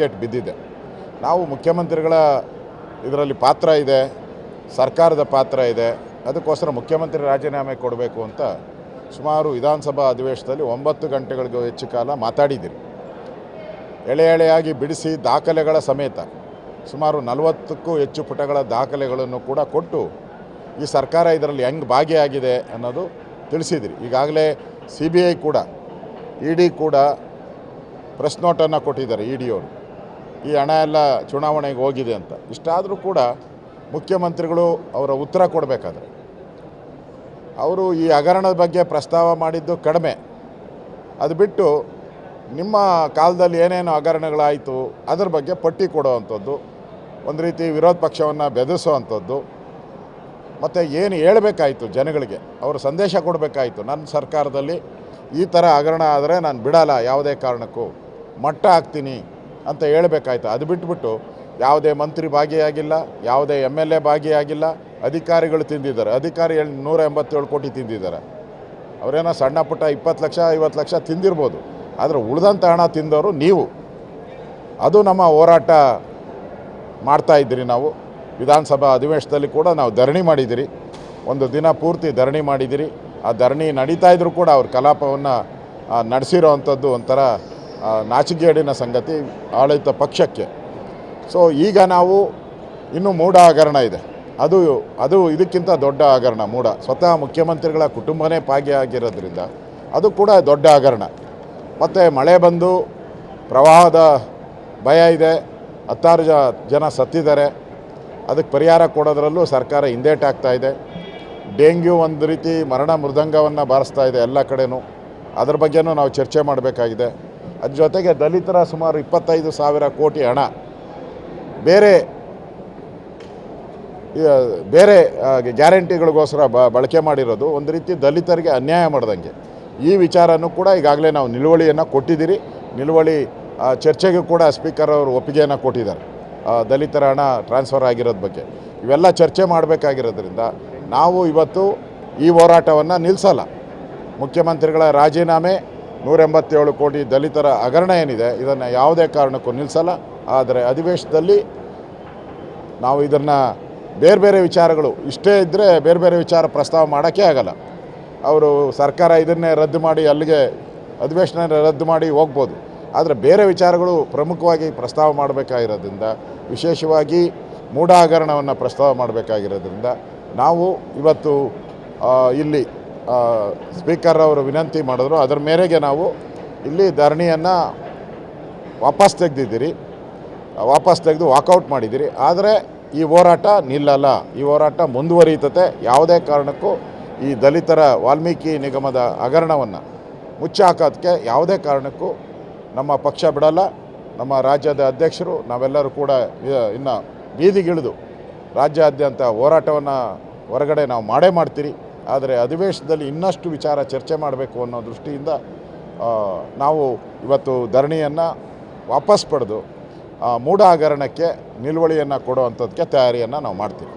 Wicket ಬಿದ್ದಿದೆ. ನಾವು ಮುಖ್ಯಮಂತ್ರಿಗಳ ಇದರಲ್ಲಿ ಪಾತ್ರ ಇದೆ, ಸರ್ಕಾರದ ಪಾತ್ರ ಇದೆ, ಅದಕ್ಕೋಸ್ಕರ ಮುಖ್ಯಮಂತ್ರಿ ರಾಜೀನಾಮೆ ಕೊಡಬೇಕು ಅಂತ ಸುಮಾರು ವಿಧಾನಸಭಾ ಅಧಿವೇಶನದಲ್ಲಿ ಒಂಬತ್ತು ಗಂಟೆಗಳಿಗೂ ಹೆಚ್ಚು ಕಾಲ ಮಾತಾಡಿದ್ದೀರಿ. ಎಳೆ ಎಳೆಯಾಗಿ ಬಿಡಿಸಿ ದಾಖಲೆಗಳ ಸಮೇತ ಸುಮಾರು ನಲವತ್ತಕ್ಕೂ ಹೆಚ್ಚು ಪುಟಗಳ ದಾಖಲೆಗಳನ್ನು ಕೂಡ ಕೊಟ್ಟು ಈ ಸರ್ಕಾರ ಇದರಲ್ಲಿ ಹೆಂಗೆ ಭಾಗಿಯಾಗಿದೆ ಅನ್ನೋದು ತಿಳಿಸಿದಿರಿ ಈಗಾಗಲೇ ಸಿ ಬಿ ಐ ಕೂಡ, ಇ ಡಿ ಕೂಡ ಪ್ರೆಸ್ ನೋಟನ್ನು ಕೊಟ್ಟಿದ್ದಾರೆ, ಇ ಡಿಯವರು ಈ ಹಣ ಎಲ್ಲ ಚುನಾವಣೆಗೆ ಹೋಗಿದೆ ಅಂತ. ಇಷ್ಟಾದರೂ ಕೂಡ ಮುಖ್ಯಮಂತ್ರಿಗಳು ಅವರ ಉತ್ತರ ಕೊಡಬೇಕಾದ್ರೆ. ಅವರು ಈ ಹಗರಣದ ಬಗ್ಗೆ ಪ್ರಸ್ತಾವ ಮಾಡಿದ್ದು ಕಡಿಮೆ. ಅದು ಬಿಟ್ಟು ನಿಮ್ಮ ಕಾಲದಲ್ಲಿ ಏನೇನು ಹಗರಣಗಳಾಯಿತು, ಅದರ ಬಗ್ಗೆ ಪಟ್ಟಿ ಕೊಡುವಂಥದ್ದು ಒಂದು ರೀತಿ ವಿರೋಧ ಪಕ್ಷವನ್ನು ಬೆದರಿಸುವಂಥದ್ದು ಮತ್ತು ಏನು ಹೇಳಬೇಕಾಯಿತು ಜನಗಳಿಗೆ, ಅವರು ಸಂದೇಶ ಕೊಡಬೇಕಾಯಿತು ನನ್ನ ಸರ್ಕಾರದಲ್ಲಿ, ಈ ಥರ ಹಗರಣ ಆದರೆ ನಾನು ಬಿಡಲ್ಲ ಯಾವುದೇ ಕಾರಣಕ್ಕೂ, ಮಟ್ಟ ಹಾಕ್ತೀನಿ. ಅಂತ ಹೇಳಬೇಕಾಯ್ತು. ಅದು ಬಿಟ್ಬಿಟ್ಟು ಯಾವುದೇ ಮಂತ್ರಿ ಭಾಗಿಯಾಗಿಲ್ಲ, ಯಾವುದೇ ಎಂ ಎಲ್ ಎ ಭಾಗಿಯಾಗಿಲ್ಲ, ಅಧಿಕಾರಿಗಳು ತಿಂದಿದ್ದಾರೆ. ಅಧಿಕಾರಿ ನೂರ ಎಂಬತ್ತೇಳು ಕೋಟಿ ತಿಂದಿದ್ದಾರೆ. ಅವರೇನೋ ಸಣ್ಣ ಪುಟ್ಟ ಇಪ್ಪತ್ತು ಲಕ್ಷ, ಐವತ್ತು ಲಕ್ಷ ತಿಂದಿರ್ಬೋದು. ಆದರೆ ಉಳಿದಂಥ ಹಣ ತಿಂದವರು ನೀವು. ಅದು ನಮ್ಮ ಹೋರಾಟ ಮಾಡ್ತಾ ಇದ್ದೀರಿ ನಾವು. ವಿಧಾನಸಭಾ ಅಧಿವೇಶನದಲ್ಲಿ ಕೂಡ ನಾವು ಧರಣಿ ಮಾಡಿದ್ದೀರಿ. ಒಂದು ದಿನ ಪೂರ್ತಿ ಧರಣಿ ಮಾಡಿದ್ದೀರಿ. ಆ ಧರಣಿ ನಡೀತಾ ಇದ್ರು ಕೂಡ ಅವ್ರ ಕಲಾಪವನ್ನು ನಡೆಸಿರೋ ಅಂಥದ್ದು ಒಂಥರ ನಾಚಿಕೆಗೇಡಿನ ಸಂಗತಿ ಆಡಳಿತ ಪಕ್ಷಕ್ಕೆ. ಸೊ ಈಗ ನಾವು ಇನ್ನೂ ಮೂಢ ಹಗರಣ ಇದೆ. ಅದು ಅದು ಇದಕ್ಕಿಂತ ದೊಡ್ಡ ಹಗರಣ, ಮೂಢ. ಸ್ವತಃ ಮುಖ್ಯಮಂತ್ರಿಗಳ ಕುಟುಂಬನೇ ಭಾಗಿಯಾಗಿರೋದ್ರಿಂದ ಅದು ಕೂಡ ದೊಡ್ಡ ಹಗರಣ. ಮತ್ತು ಮಳೆ ಬಂದು ಪ್ರವಾಹದ ಭಯ ಇದೆ, ಹತ್ತಾರು ಜನ ಸತ್ತಿದ್ದಾರೆ. ಅದಕ್ಕೆ ಪರಿಹಾರ ಕೊಡೋದ್ರಲ್ಲೂ ಸರ್ಕಾರ ಹಿಂದೇಟಾಗ್ತಾ ಇದೆ. ಡೆಂಗ್ಯೂ ಒಂದು ರೀತಿ ಮರಣ ಮೃದಂಗವನ್ನು ಬಾರಿಸ್ತಾ ಇದೆ ಎಲ್ಲ ಕಡೆನೂ. ಅದ್ರ ಬಗ್ಗೆನೂ ನಾವು ಚರ್ಚೆ ಮಾಡಬೇಕಾಗಿದೆ. ಅದ್ರ ಜೊತೆಗೆ ದಲಿತರ ಸುಮಾರು ಇಪ್ಪತ್ತೈದು ಸಾವಿರ ಕೋಟಿ ಹಣ. ಬೇರೆ ಬೇರೆ ಗ್ಯಾರಂಟಿಗಳಿಗೋಸ್ಕರ ಬ, ಬಳಕೆ ಮಾಡಿರೋದು ಒಂದು ರೀತಿ ದಲಿತರಿಗೆ ಅನ್ಯಾಯ ಮಾಡ್ದಂಗೆ. ಈ ವಿಚಾರನೂ ಕೂಡ ಈಗಾಗಲೇ ನಾವು ನಿಲುವಳಿಯನ್ನು ಕೊಟ್ಟಿದ್ದೀರಿ. ನಿಲುವಳಿ ಚರ್ಚೆಗೂ ಕೂಡ ಸ್ಪೀಕರ್ ಅವರು ಒಪ್ಪಿಗೆಯನ್ನು ಕೊಟ್ಟಿದ್ದಾರೆ. ದಲಿತರ ಹಣ ಟ್ರಾನ್ಸ್ಫರ್ ಆಗಿರೋದ್ರ ಬಗ್ಗೆ. ಇವೆಲ್ಲ ಚರ್ಚೆ ಮಾಡಬೇಕಾಗಿರೋದ್ರಿಂದ ನಾವು ಇವತ್ತು ಈ ಹೋರಾಟವನ್ನು ನಿಲ್ಲಿಸಲ್ಲ ಮುಖ್ಯಮಂತ್ರಿಗಳ ರಾಜೀನಾಮೆ ನೂರ ಎಂಬತ್ತೇಳು ಕೋಟಿ ದಲಿತರ ಹಗರಣ ಏನಿದೆ, ಇದನ್ನು ಯಾವುದೇ ಕಾರಣಕ್ಕೂ ನಿಲ್ಲಿಸಲ್ಲ ಆದರೆ ಅಧಿವೇಶನದಲ್ಲಿ ನಾವು ಇದನ್ನು ಬೇರೆ ಬೇರೆ ವಿಚಾರಗಳು, ಇಷ್ಟೇ ಇದ್ದರೆ ಬೇರೆ ಬೇರೆ ವಿಚಾರ ಪ್ರಸ್ತಾವ ಮಾಡೋಕ್ಕೆ ಆಗಲ್ಲ. ಅವರು ಸರ್ಕಾರ ಇದನ್ನೇ ರದ್ದು ಮಾಡಿ ಅಲ್ಲಿಗೆ ಅಧಿವೇಶನ ರದ್ದು ಮಾಡಿ ಹೋಗ್ಬೋದು. ಆದರೆ ಬೇರೆ ವಿಚಾರಗಳು ಪ್ರಮುಖವಾಗಿ ಪ್ರಸ್ತಾವ ಮಾಡಬೇಕಾಗಿರೋದ್ರಿಂದ, ವಿಶೇಷವಾಗಿ ಮೂಢ ಹಗರಣವನ್ನು ಪ್ರಸ್ತಾವ ಮಾಡಬೇಕಾಗಿರೋದ್ರಿಂದ, ನಾವು ಇವತ್ತು ಇಲ್ಲಿ ಸ್ಪೀಕರ್ ಅವರು ವಿನಂತಿ ಮಾಡಿದ್ರು. ಅದರ ಮೇರೆಗೆ ನಾವು ಇಲ್ಲಿ ಧರಣಿಯನ್ನು ವಾಪಸ್ ತೆಗೆದಿದ್ದೀರಿ. ವಾಪಸ್ ತೆಗೆದು ವಾಕೌಟ್ ಮಾಡಿದ್ದೀರಿ. ಆದರೆ ಈ ಹೋರಾಟ ನಿಲ್ಲಲ್ಲ. ಈ ಹೋರಾಟ ಮುಂದುವರಿಯುತ್ತದೆ ಯಾವುದೇ ಕಾರಣಕ್ಕೂ ಈ ದಲಿತರ ವಾಲ್ಮೀಕಿ ನಿಗಮದ ಹಗರಣವನ್ನು ಮುಚ್ಚಾಕೋದಕ್ಕೆ ಯಾವುದೇ ಕಾರಣಕ್ಕೂ ನಮ್ಮ ಪಕ್ಷ ಬಿಡಲ್ಲ. ನಮ್ಮ ರಾಜ್ಯದ ಅಧ್ಯಕ್ಷರು, ನಾವೆಲ್ಲರೂ ಕೂಡ ಇನ್ನು ಬೀದಿಗಿಳಿದು ರಾಜ್ಯಾದ್ಯಂತ ಹೋರಾಟವನ್ನು ಹೊರಗಡೆ ನಾವು ಮಾಡೇ ಮಾಡ್ತೀರಿ. ಆದರೆ ಅಧಿವೇಶನದಲ್ಲಿ ಇನ್ನಷ್ಟು ವಿಚಾರ ಚರ್ಚೆ ಮಾಡಬೇಕು ಅನ್ನೋ ದೃಷ್ಟಿಯಿಂದ ನಾವು ಇವತ್ತು ಧರಣಿಯನ್ನು ವಾಪಸ್ ಪಡೆದು ಮೂಢ ಹಗರಣಕ್ಕೆ ನಿಲುವಳಿಯನ್ನು ಕೊಡುವಂಥದ್ದಕ್ಕೆ ತಯಾರಿಯನ್ನು ನಾವು ಮಾಡ್ತೀವಿ.